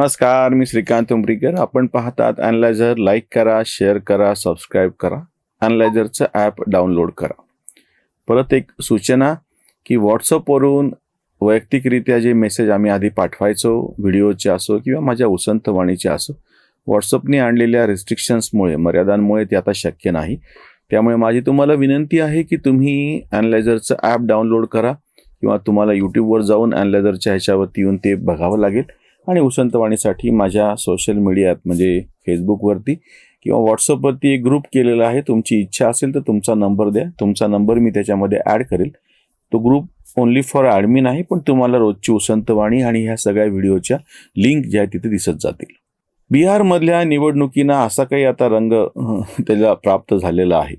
नमस्कार मी श्रीकांत उमरीकर. आपण पाहतात अनलायझर लाईक करा शेअर करा सबस्क्राईब करा. अनलायझरचं ॲप डाउनलोड करा. परत एक सूचना की व्हॉट्सअपवरून वैयक्तिकरित्या जे मेसेज आम्ही आधी पाठवायचो व्हिडिओचे असो किंवा माझ्या उसंतवाणीचे असो व्हॉट्सअपने आणलेल्या रिस्ट्रिक्शन्समुळे मर्यादांमुळे ते आता शक्य नाही. त्यामुळे माझी तुम्हाला विनंती आहे की तुम्ही अनलायझरचं ॲप डाउनलोड करा किंवा तुम्हाला यूट्यूबवर जाऊन अनलायझरच्या ह्याच्यावरती येऊन ते बघावं लागेल. आणि उसंतवाणीसाठी माझ्या सोशल मीडियात म्हणजे फेसबुकवरती किंवा व्हॉट्सअपवरती एक ग्रुप केलेला आहे. तुमची इच्छा असेल तर तुमचा नंबर द्या. तुमचा नंबर मी त्याच्यामध्ये ॲड करेल. तो ग्रुप ओन्ली फॉर ॲडमिन आहे पण तुम्हाला रोजची उसंतवाणी आणि ह्या सगळ्या व्हिडिओच्या लिंक ज्या आहेत तिथे दिसत जातील. बिहारमधल्या निवडणुकीनं असा काही आता रंग त्याला प्राप्त झालेला आहे.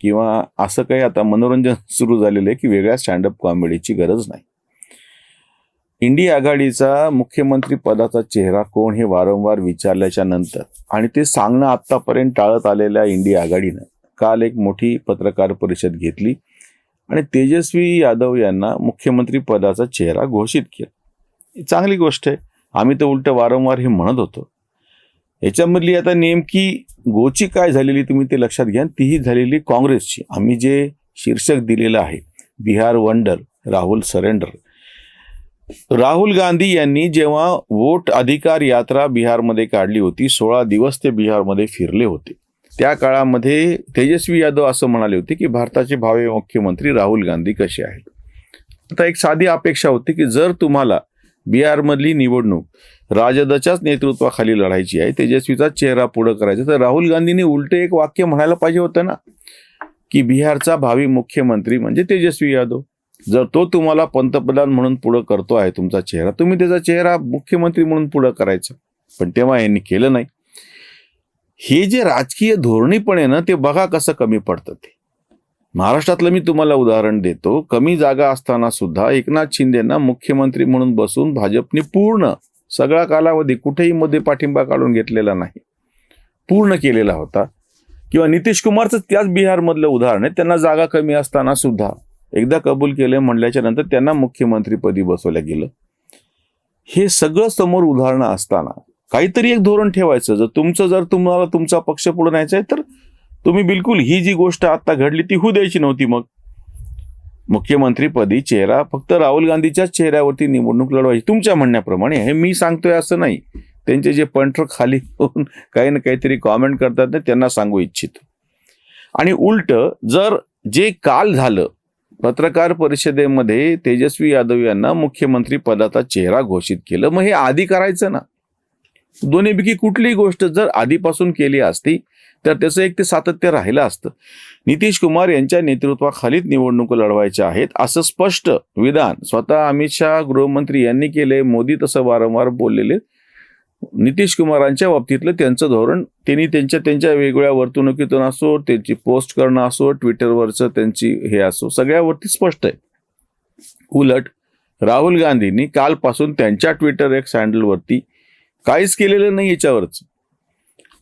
किंवा असं काही आता मनोरंजन सुरू झालेलं आहे की वेगळ्या स्टँडअप कॉमेडीची गरज नाही. इंडिया आघाडीचा मुख्यमंत्री पदाचा चेहरा कोण हे वारंवार विचारल्याच्या नंतर आणि ते सांगणं आत्तापर्यंत टाळत आलेल्या इंडिया आघाडीनं काल एक मोठी पत्रकार परिषद घेतली आणि तेजस्वी यादव यांना मुख्यमंत्री पदाचा चेहरा घोषित केला. ही चांगली गोष्ट आहे. आम्ही तर उलट वारंवार हे म्हणत होतो. याच्यामधली आता नेमकी गोची काय झालेली तुम्ही ते लक्षात घ्या. तीही झालेली काँग्रेसची. आम्ही जे शीर्षक दिलेलं आहे बिहार वंडर राहुल सरेंडर राहुल गांधी यांनी जेव्हा वोट अधिकार यात्रा बिहारमध्ये काढली होती सोळा दिवस ते बिहारमध्ये फिरले होते. त्या काळामध्ये तेजस्वी यादव असं म्हणाले होते की भारताचे भावे मुख्यमंत्री राहुल गांधी कसे आहेत? आता एक साधी अपेक्षा होती की जर तुम्हाला बिहारमधली निवडणूक राजदच्याच नेतृत्वाखाली लढायची आहे तेजस्वीचा चेहरा पुढं करायचा तर राहुल गांधींनी उलटे एक वाक्य म्हणायला पाहिजे होतं ना की बिहारचा भावी मुख्यमंत्री म्हणजे तेजस्वी यादव. जर तो तुम्हाला पंतप्रधान म्हणून पुढं करतो आहे तुमचा चेहरा तुम्ही त्याचा चेहरा मुख्यमंत्री म्हणून पुढं करायचा. पण तेव्हा यांनी केलं नाही. हे जे राजकीय धोरणीपण आहे ना ते बघा कसं कमी पडतं ते. महाराष्ट्रातलं मी तुम्हाला उदाहरण देतो. कमी जागा असताना सुद्धा एकनाथ शिंदेना मुख्यमंत्री म्हणून बसून भाजपने पूर्ण सगळा कालावधी कुठेही मध्ये पाठिंबा काढून घेतलेला नाही. पूर्ण केलेला होता. किंवा नितीश कुमारचं त्याच बिहारमधलं उदाहरण आहे त्यांना जागा कमी असताना सुद्धा. एकदा कबूल केले म्हणल्याच्या नंतर त्यांना मुख्यमंत्रीपदी बसवलं गेलं. हे सगळं समोर उदाहरणं असताना काहीतरी एक धोरण ठेवायचं. जर तुमचं जर तुम्हाला तुमचा पक्ष पुढे न्यायचा आहे तर तुम्ही बिलकुल ही जी गोष्ट आता घडली ती होऊ द्यायची नव्हती मग. मुख्यमंत्रीपदी चेहरा फक्त राहुल गांधीच्याच चेहऱ्यावरती निवडणूक लढवायची. तुमच्या म्हणण्याप्रमाणे हे मी सांगतोय असं नाही. त्यांचे जे पंठर खाली होऊन काही ना काहीतरी कॉमेंट करतात ना त्यांना सांगू इच्छितो. आणि उलट जर जे काल झालं पत्रकार परिषदेमध्ये तेजस्वी यादव यांना मुख्यमंत्री पदाचा चेहरा घोषित केलं. मग हे आधी करायचं ना? दोन्हीपैकी कुठलीही गोष्ट जर आधीपासून केली असती तर त्याचं एक ते सातत्य राहिलं असतं. नितीश कुमार यांच्या नेतृत्वाखालीच निवडणूक लढवायच्या आहेत असं स्पष्ट विधान स्वतः अमित शहा गृहमंत्री यांनी केले मोदी तसं वारंवार बोललेले नितीश कुमारांच्या बाबतीतलं त्यांचं धोरण त्यांनी त्यांच्या त्यांच्या वेगवेगळ्या वर्तणुकीतून असो त्यांची पोस्ट करणं असो ट्विटरवरचं त्यांची हे असो सगळ्यावरती स्पष्ट आहे. उलट राहुल गांधींनी कालपासून त्यांच्या ट्विटर एक्स हँडलवरती काहीच केलेलं नाही याच्यावरच.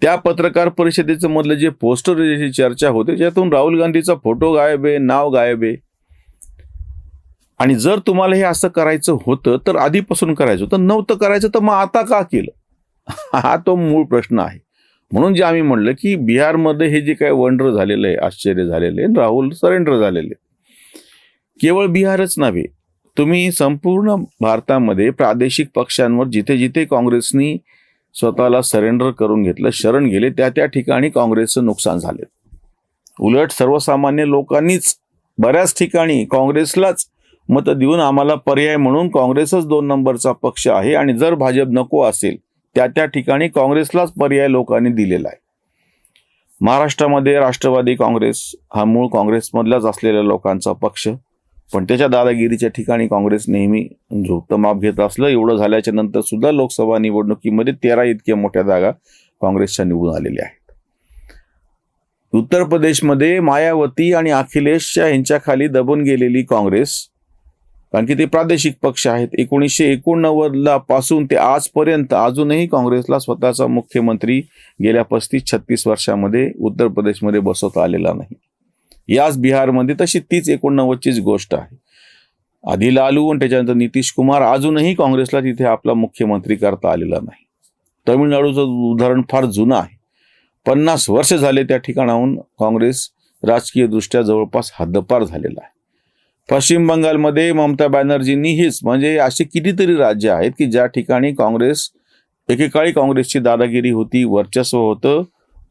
त्या पत्रकार परिषदेचं मधलं जे पोस्टर ज्याची चर्चा होते त्यातून राहुल गांधीचा फोटो गायब आहे नाव गायब आहे. आणि जर तुम्हाला हे असं करायचं होतं तर आधीपासून करायचं होतं नव्हतं करायचं तर मग आता का केलं? हा तो मूळ प्रश्न आहे. म्हणून जे आम्ही म्हणलं की बिहारमध्ये हे जे काय वंडर झालेलं आहे आश्चर्य झालेलं आहे राहुल सरेंडर झालेले केवळ बिहारच नव्हे तुम्ही संपूर्ण भारतामध्ये प्रादेशिक पक्षांवर जिथे जिथे काँग्रेसनी स्वतःला सरेंडर करून घेतलं शरण गेले त्या त्या ठिकाणी काँग्रेसचं नुकसान झाले. उलट सर्वसामान्य लोकांनीच बऱ्याच ठिकाणी काँग्रेसलाच मतं देऊन आम्हाला पर्याय म्हणून काँग्रेसच दोन नंबरचा पक्ष आहे आणि जर भाजप नको असेल त्या त्या ठिकाणी काँग्रेसलाच पर्याय लोकांनी दिलेला आहे. महाराष्ट्रामध्ये राष्ट्रवादी काँग्रेस हा मूळ काँग्रेसमधलाच असलेल्या लोकांचा पक्ष पण त्याच्या दादागिरीच्या ठिकाणी काँग्रेस नेहमी झोपतं माप घेत असलं एवढं झाल्याच्यानंतर सुद्धा लोकसभा निवडणुकीमध्ये तेरा इतक्या मोठ्या जागा काँग्रेसच्या निवडून आलेल्या आहेत. उत्तर प्रदेशमध्ये मायावती आणि अखिलेशच्या यांच्याखाली दबून गेलेली काँग्रेस कारण की ते प्रादेशिक पक्ष आहेत. एकोणीसशे एकोणनव्वदला पासून ते आजपर्यंत अजूनही काँग्रेसला स्वतःचा मुख्यमंत्री गेल्या पस्तीस छत्तीस वर्षामध्ये उत्तर प्रदेशमध्ये बसवता आलेला नाही. याच बिहारमध्ये तशी तीच एकोणनव्वदचीच गोष्ट आहे. आधी लालू आणि त्याच्यानंतर नितीश कुमार अजूनही काँग्रेसला तिथे आपला मुख्यमंत्री करता आलेला नाही. तमिळनाडूचं उदाहरण फार जुनं आहे. पन्नास वर्ष झाले त्या ठिकाणाहून काँग्रेस राजकीयदृष्ट्या जवळपास हद्दपार झालेला आहे. पश्चिम बंगालमध्ये ममता बॅनर्जींनी हीच म्हणजे असे कितीतरी राज्य आहेत की ज्या ठिकाणी काँग्रेस एकेकाळी काँग्रेसची दादागिरी होती वर्चस्व होतं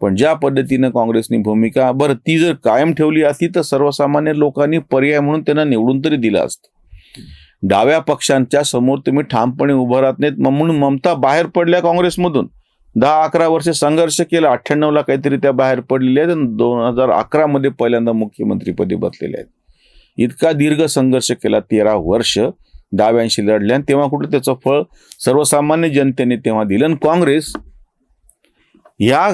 पण ज्या पद्धतीनं काँग्रेसनी भूमिका बरं ती जर कायम ठेवली असती तर सर्वसामान्य लोकांनी पर्याय म्हणून त्यांना निवडून तरी दिलं असतं. डाव्या पक्षांच्या समोर तुम्ही ठामपणे उभं राहत नाहीत मग म्हणून ममता बाहेर पडल्या काँग्रेसमधून. दहा अकरा वर्ष संघर्ष केला अठ्ठ्याण्णवला काहीतरी त्या बाहेर पडलेल्या आहेत आणि दोन हजार अकरामध्ये पहिल्यांदा मुख्यमंत्रीपदी बसलेल्या आहेत. इतका दीर्घ संघर्ष केला तेरा वर्ष डाव्यांशी लढल्या आणि तेव्हा कुठं त्याचं फळ सर्वसामान्य जनतेने तेव्हा दिलं आणि काँग्रेस या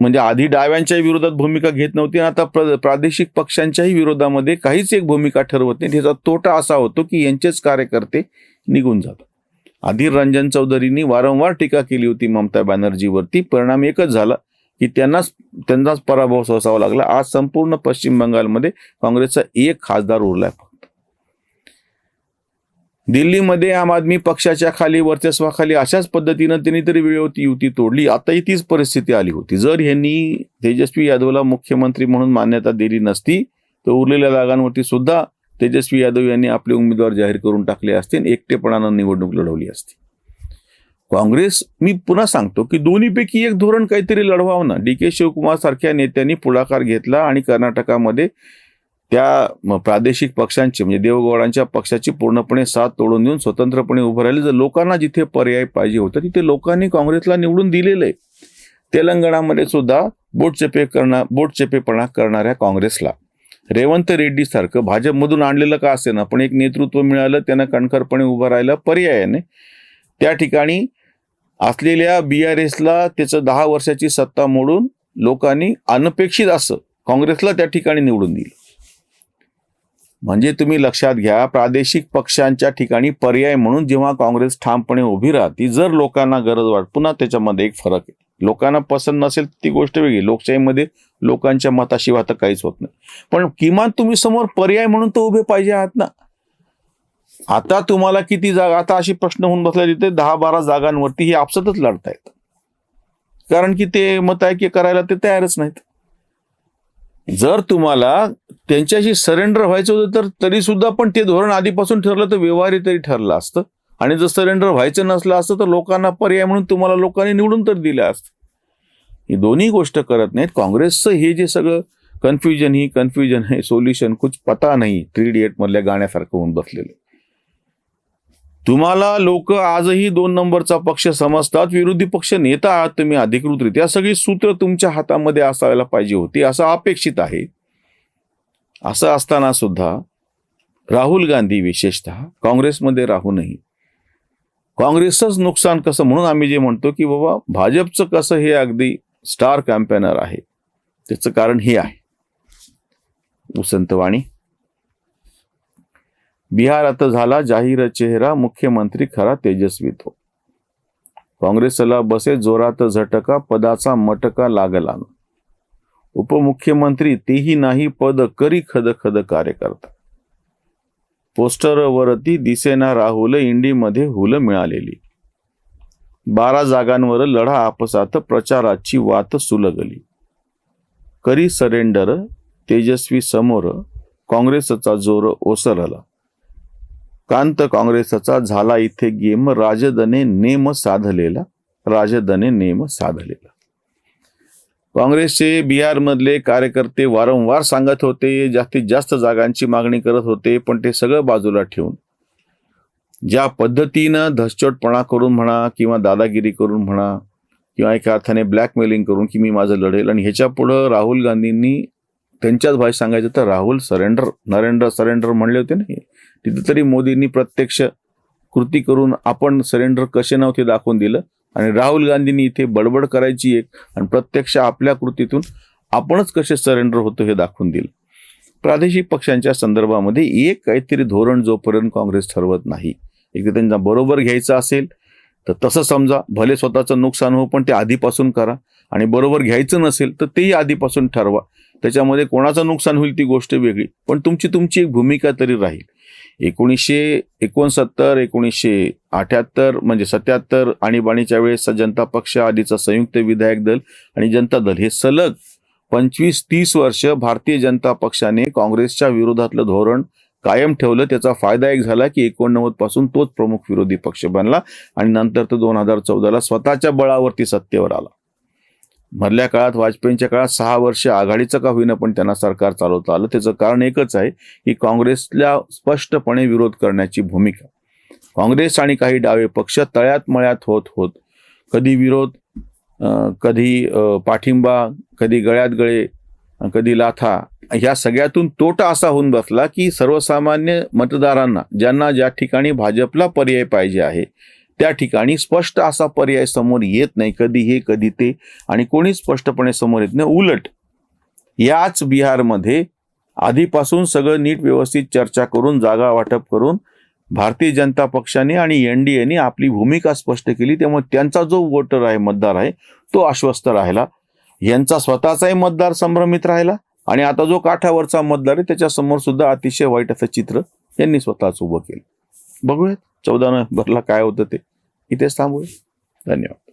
म्हणजे आधी डाव्यांच्या विरोधात भूमिका घेत नव्हती आणि आता प्र प्रादेशिक पक्षांच्याही विरोधामध्ये काहीच एक भूमिका ठरवत नाही. त्याचा तोटा असा होतो की यांचेच कार्यकर्ते निघून जातात. आधी रंजन चौधरींनी वारंवार टीका केली होती ममता बॅनर्जीवरती. परिणाम एकच झाला. की त्यांनाच त्यांनाच पराभव सोसावा लागला. आज संपूर्ण पश्चिम बंगालमध्ये काँग्रेसचा एक खासदार उरलाय फक्त. दिल्लीमध्ये आम आदमी पक्षाच्या खाली वर्चस्वाखाली अशाच पद्धतीनं त्यांनी तरी वेळेवरती युती तोडली. आताही तीच परिस्थिती आली होती. जर यांनी तेजस्वी यादवला मुख्यमंत्री म्हणून मान्यता दिली नसती तर उरलेल्या जागांवरती सुद्धा तेजस्वी यादव यांनी आपले उमेदवार जाहीर करून टाकले असते आणि एकटेपणानं निवडणूक लढवली असती. काँग्रेस मी पुन्हा सांगतो की दोन्हीपैकी एक धोरण काहीतरी लढवावं ना. डी के शिवकुमार सारख्या नेत्यांनी पुढाकार घेतला आणि कर्नाटकामध्ये त्या प्रादेशिक पक्षांची म्हणजे देवगौडांच्या पक्षाची पूर्णपणे साथ तोडून देऊन स्वतंत्रपणे उभं राहिले. जर लोकांना जिथे पर्याय पाहिजे होता तिथे लोकांनी काँग्रेसला निवडून दिलेलं आहे. तेलंगणामध्ये सुद्धा बोटचेपे करणार बोटचेपेपणा करणाऱ्या काँग्रेसला. रेवंत रेड्डी सारखं भाजपमधून आणलेलं का असे ना पण एक नेतृत्व मिळालं त्यांना कणखरपणे उभं राहिलं पर्यायाने. त्या ठिकाणी असलेल्या बी आर एसला त्याचं दहा वर्षाची सत्ता मोडून लोकांनी अनपेक्षित असं काँग्रेसला त्या ठिकाणी निवडून दिलं. म्हणजे तुम्ही लक्षात घ्या प्रादेशिक पक्षांच्या ठिकाणी पर्याय म्हणून जेव्हा काँग्रेस ठामपणे उभी राहते जर लोकांना गरज वाट पुन्हा त्याच्यामध्ये एक फरक आहे. लोकांना पसंत नसेल ती गोष्ट वेगळी. लोकशाहीमध्ये लोकांच्या मताशिवाय तर काहीच होत नाही. पण किमान तुम्ही समोर पर्याय म्हणून तर उभे पाहिजे आहात ना. आता तुम्हाला किती जागा आता अशी प्रश्न होऊन बसले तिथे दहा बारा जागांवरती हे आपसतच लढतायत. कारण की ते मत आहे की करायला ते तयारच नाहीत. जर तुम्हाला त्यांच्याशी सरेंडर व्हायचं होतं तर तरी सुद्धा पण ते धोरण आधीपासून ठरलं तर व्यवहारी तरी ठरलं असतं. आणि जर सरेंडर व्हायचं नसलं असतं तर लोकांना पर्याय म्हणून तुम्हाला लोकांनी निवडून तर दिलं असतं. ही दोन्ही गोष्ट करत नाहीत. काँग्रेसचं हे जे सगळं कन्फ्युजन ही कन्फ्युजन आहे सोल्युशन कुछ पता नाही. थ्री डी मधल्या गाण्यासारखं होऊन बसलेलं तुम्हाला लोक आजही दोन नंबरचा पक्ष समजतात. विरोधी पक्ष नेता आहात तुम्ही अधिकृतरित्या. सगळी सूत्र तुमच्या हातामध्ये असायला पाहिजे होती. असं अपेक्षित आहे. असं असताना सुद्धा राहुल गांधी विशेषतः काँग्रेसमध्ये राहूनही काँग्रेसच नुकसान कसं म्हणून आम्ही जे म्हणतो की बाबा भाजपचं कसं हे अगदी स्टार कॅम्पेनर आहे. त्याचं कारण हे आहे. उसंतवाणी बिहार आता झाला जाहीर चेहरा मुख्यमंत्री खरा तेजस्वी तो. काँग्रेसला बसे जोरात झटका पदाचा मटका लागला. उपमुख्यमंत्री तेही नाही पद करी खद खद कार्यकर्ता. पोस्टरवरती दिसेना राहुल इंडीमध्ये हुल मिळालेली. बारा जागांवर लढा आपसात प्रचाराची वात सुलगली. करी सरेंडर तेजस्वी समोर काँग्रेसचा जोर ओसरला. कांत काँग्रेसचा झाला इथे गेम राजदने नेम साधलेला राजदने नेम साधलेला. काँग्रेसचे बिहारमधले कार्यकर्ते वारंवार सांगत होते जास्तीत जास्त जागांची मागणी करत होते पण ते सगळं बाजूला ठेवून ज्या पद्धतीनं धसचोटपणा करून म्हणा किंवा दादागिरी करून म्हणा किंवा एका अर्थाने ब्लॅकमेलिंग करून की मी माझं लढेल आणि ह्याच्या पुढं राहुल गांधींनी त्यांच्याच भाषेत सांगायचं तर राहुल सरेंडर नरेंद्र सरेंडर म्हणले होते ना तिथे तरी मोदींनी प्रत्यक्ष कृती करून आपण सरेंडर कसे नव्हते दाखवून दिलं. आणि राहुल गांधींनी इथे बडबड करायची एक आणि प्रत्यक्ष आपल्या कृतीतून आपणच कसे सरेंडर होतो हे दाखवून दिलं. प्रादेशिक पक्षांच्या संदर्भामध्ये एक काहीतरी धोरण जोपर्यंत काँग्रेस ठरवत नाही एकदा त्यांना बरोबर घ्यायचं असेल तर तसं समजा भले स्वतःचं नुकसान हो पण ते आधीपासून करा. आणि बरोबर घ्यायचं नसेल तर तेही आधीपासून ठरवा. त्याच्यामध्ये कोणाचं नुकसान होईल ती गोष्ट वेगळी. पण तुमची तुमची एक भूमिका तरी राहील. एकोणीसशे एकोणसत्तर एकोणीसशे अठ्याहत्तर म्हणजे सत्याहत्तर आणीबाणीच्या वेळेस जनता पक्ष आधीचा संयुक्त विधायक दल आणि जनता दल हे सलग पंचवीस तीस वर्ष भारतीय जनता पक्षाने काँग्रेसच्या विरोधातलं धोरण कायम ठेवलं. त्याचा फायदा एक झाला की एकोणनव्वदपासून तोच प्रमुख विरोधी पक्ष बनला आणि नंतर तो दोन हजार चौदाला स्वतःच्या बळावरती सत्तेवर आला. मधल्या काळात वाजपेयींच्या काळात सहा वर्ष आघाडीचं का होईना पण त्यांना सरकार चालवता आलं. त्याचं कारण एकच आहे की काँग्रेसला स्पष्टपणे विरोध करण्याची भूमिका. काँग्रेस आणि काही डावे पक्ष तळ्यात मळ्यात होत होत कधी विरोध अं, कधी पाठिंबा कधी गळ्यात गळे कधी लाथा ह्या सगळ्यातून तोटा असा होऊन बसला की सर्वसामान्य मतदारांना ज्यांना ज्या ठिकाणी भाजपला पर्याय पाहिजे आहे त्या ठिकाणी स्पष्ट असा पर्याय समोर येत नाही कधी हे कधी ते आणि कोणी स्पष्टपणे समोर येत नाही. उलट याच बिहारमध्ये आधीपासून सगळं नीट व्यवस्थित चर्चा करून जागा वाटप करून भारतीय जनता पक्षाने आणि एन डी एने आपली भूमिका स्पष्ट केली त्यामुळे त्यांचा जो वोटर आहे मतदार आहे तो आश्वस्त राहिला. यांचा स्वतःचाही मतदार संभ्रमित राहिला आणि आता जो काठावरचा मतदार आहे त्याच्यासमोर सुद्धा अतिशय वाईट असं चित्र यांनी स्वतःच उभं केलं. बघूयात चौदा नोव्हेंबरला काय होतं ते. इथेच थांबूया धन्यवाद